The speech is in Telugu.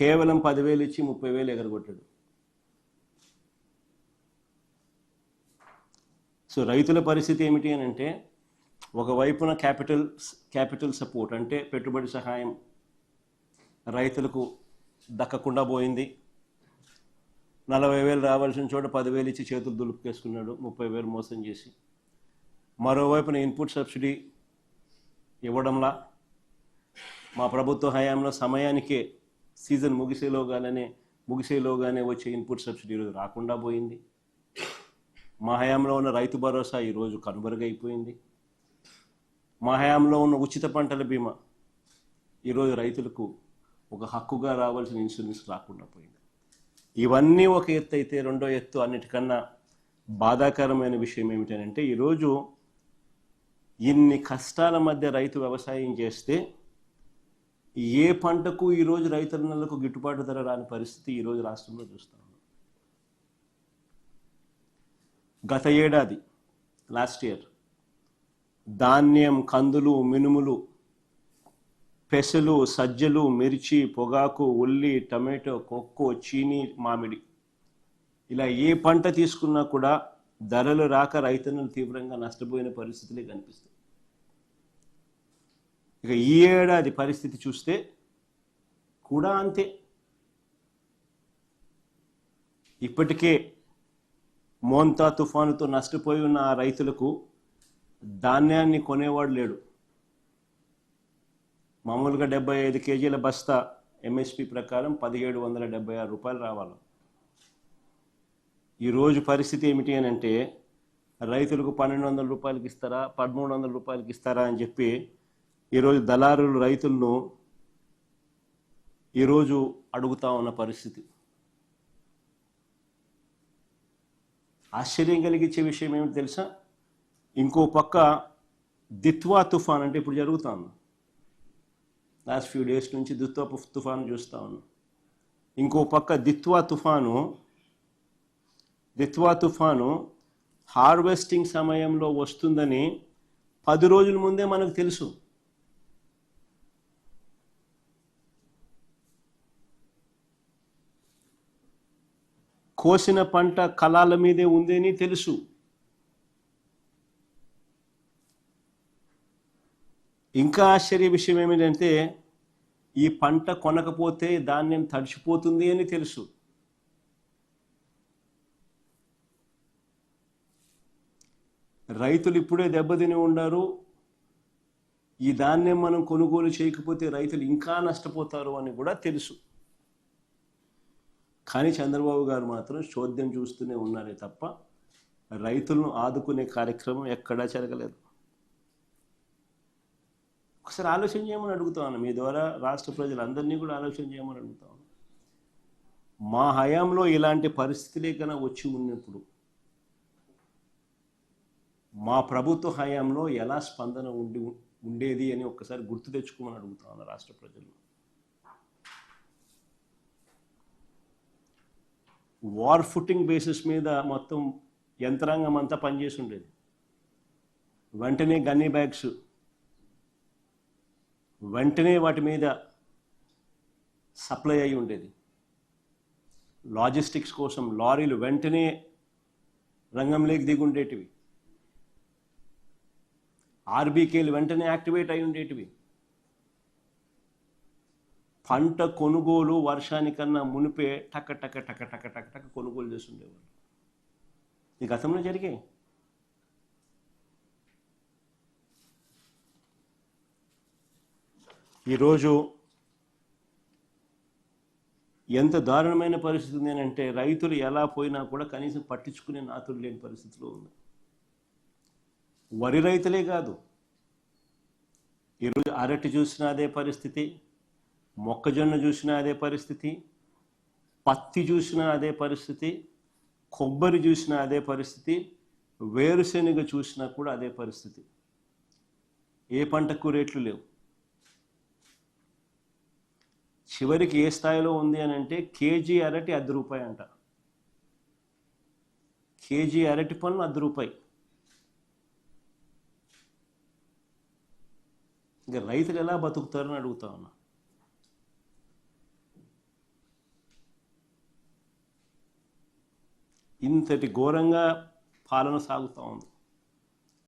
కేవలం పదివేలు ఇచ్చి ముప్పై వేలు ఎగరగొట్టాడు. సో రైతుల పరిస్థితి ఏమిటి అని అంటే ఒకవైపున క్యాపిటల్ క్యాపిటల్ సపోర్ట్ అంటే పెట్టుబడి సహాయం రైతులకు దక్కకుండా పోయింది. నలభై వేలు రావాల్సిన చోట పదివేలు ఇచ్చి చేతులు దులుపుకేసుకున్నాడు ముప్పై వేలు మోసం చేసి. మరోవైపున ఇన్పుట్ సబ్సిడీ ఇవ్వడంలా మా ప్రభుత్వ హయాంలో సమయానికే సీజన్ ముగిసేలోగానే ముగిసేలోగానే వచ్చే ఇన్పుట్ సబ్సిడీ ఈరోజు రాకుండా పోయింది. మా హయాంలో ఉన్న రైతు భరోసా ఈరోజు కనుమరుగైపోయింది. మా హయాంలో ఉన్న ఉచిత పంటల బీమా ఈరోజు రైతులకు ఒక హక్కుగా రావాల్సిన ఇన్సూరెన్స్ రాకుండా పోయింది. ఇవన్నీ ఒక ఎత్తు అయితే రెండో ఎత్తు అన్నిటికన్నా బాధాకరమైన విషయం ఏమిటంటే ఈరోజు ఇన్ని కష్టాల మధ్య రైతు వ్యవసాయం చేస్తే ఏ పంటకు ఈరోజు రైతన్నలకు గిట్టుబాటు ధర రాని పరిస్థితి ఈరోజు రాష్ట్రంలో చూస్తాం గత ఏడాది లాస్ట్ ఇయర్ ధాన్యం కందులు మినుములు పెసలు సజ్జలు మిర్చి పొగాకు ఉల్లి టమాటో కొక్కో చీని మామిడి. ఇలా ఏ పంట తీసుకున్నా కూడా ధరలు రాక రైతన్నలు తీవ్రంగా నష్టపోయిన పరిస్థితులే కనిపిస్తాయి. ఇక ఈ ఏడాది పరిస్థితి చూస్తే కూడా అంతే. ఇప్పటికే మోంతా తుఫానుతో నష్టపోయి ఉన్న ఆ రైతులకు ధాన్యాన్ని కొనేవాడు లేడు. మామూలుగా డెబ్బై ఐదు కేజీల బస్తా ఎంఎస్పి ప్రకారం పదిహేడు వందల డెబ్బై ఆరు రూపాయలు రావాలి. ఈరోజు పరిస్థితి ఏమిటి అని అంటే రైతులకు పన్నెండు వందల రూపాయలకి ఇస్తారా పదమూడు వందల రూపాయలకి ఇస్తారా అని చెప్పి ఈరోజు దళారులు రైతులను ఈరోజు అడుగుతా ఉన్న పరిస్థితి. ఆశ్చర్యం కలిగించే విషయం ఏమిటి తెలుసా? ఇంకో పక్క దిత్వా తుఫాన్ అంటే ఇప్పుడు జరుగుతాను లాస్ట్ ఫ్యూ డేస్ నుంచి దిత్వా తుఫాను చూస్తా ఉన్నాం. ఇంకో పక్క దిత్వా తుఫాను దిత్వా తుఫాను హార్వెస్టింగ్ సమయంలో వస్తుందని పది రోజుల ముందే మనకు తెలుసు. కోసిన పంట కళాల మీదే ఉందని తెలుసు. ఇంకా ఆశ్చర్య విషయం ఏమిటంటే ఈ పంట కొనకపోతే ధాన్యం తడిచిపోతుంది అని తెలుసు. రైతులు ఇప్పుడే దెబ్బతిని ఉండారు ఈ ధాన్యం మనం కొనుగోలు చేయకపోతే రైతులు ఇంకా నష్టపోతారు అని కూడా తెలుసు. కానీ చంద్రబాబు గారు మాత్రం చోద్యం చూస్తూనే ఉన్నారే తప్ప రైతులను ఆదుకునే కార్యక్రమం ఎక్కడా జరగలేదు. ఒకసారి ఆలోచన చేయమని అడుగుతాను మీ ద్వారా రాష్ట్ర ప్రజలందరినీ కూడా ఆలోచన చేయమని అడుగుతాను మా హయాంలో ఇలాంటి పరిస్థితులే కన్నా వచ్చి ఉన్నప్పుడు మా ప్రభుత్వ హయాంలో ఎలా స్పందన ఉండి ఉండేది అని ఒక్కసారి గుర్తు తెచ్చుకోమని అడుగుతాను రాష్ట్ర ప్రజలు. వార్ ఫుటింగ్ బేసిస్ మీద మొత్తం యంత్రాంగం అంతా పనిచేసి ఉండేది. వెంటనే గన్నీ బ్యాగ్స్ వెంటనే వాటి మీద సప్లై అయి ఉండేది. లాజిస్టిక్స్ కోసం లారీలు వెంటనే రంగంలోకి దిగుండేటివి ఆర్బీకేలు వెంటనే యాక్టివేట్ అయి ఉండేటివి. పంట కొనుగోలు వర్షానికన్నా మునిపే టక టక టక టక టక టక కొనుగోలు చేస్తుండేవారు ఈ గతంలో జరిగాయి. ఈరోజు ఎంత దారుణమైన పరిస్థితి ఉంది అంటే రైతులు ఎలా పోయినా కూడా కనీసం పట్టించుకునే నాతులు లేని పరిస్థితిలో ఉంది. వరి రైతులే కాదు. ఈరోజు అరటి చూసినా అదే పరిస్థితి. మొక్కజొన్న చూసినా అదే పరిస్థితి పత్తి చూసినా అదే పరిస్థితి కొబ్బరి చూసినా అదే పరిస్థితి వేరుశెనగ చూసినా కూడా అదే పరిస్థితి. ఏ పంటకు రేట్లు లేవు. చివరికి ఏ స్థాయిలో ఉంది అని అంటే కేజీ అరటి అర్ధ రూపాయి అంట. కేజీ అరటి పనులు అర్ధ రూపాయి. ఇంకా రైతులు ఎలా బతుకుతారని అడుగుతా ఉన్నా. ఇంతటి ఘోరంగా పాలన సాగుతూ ఉంది.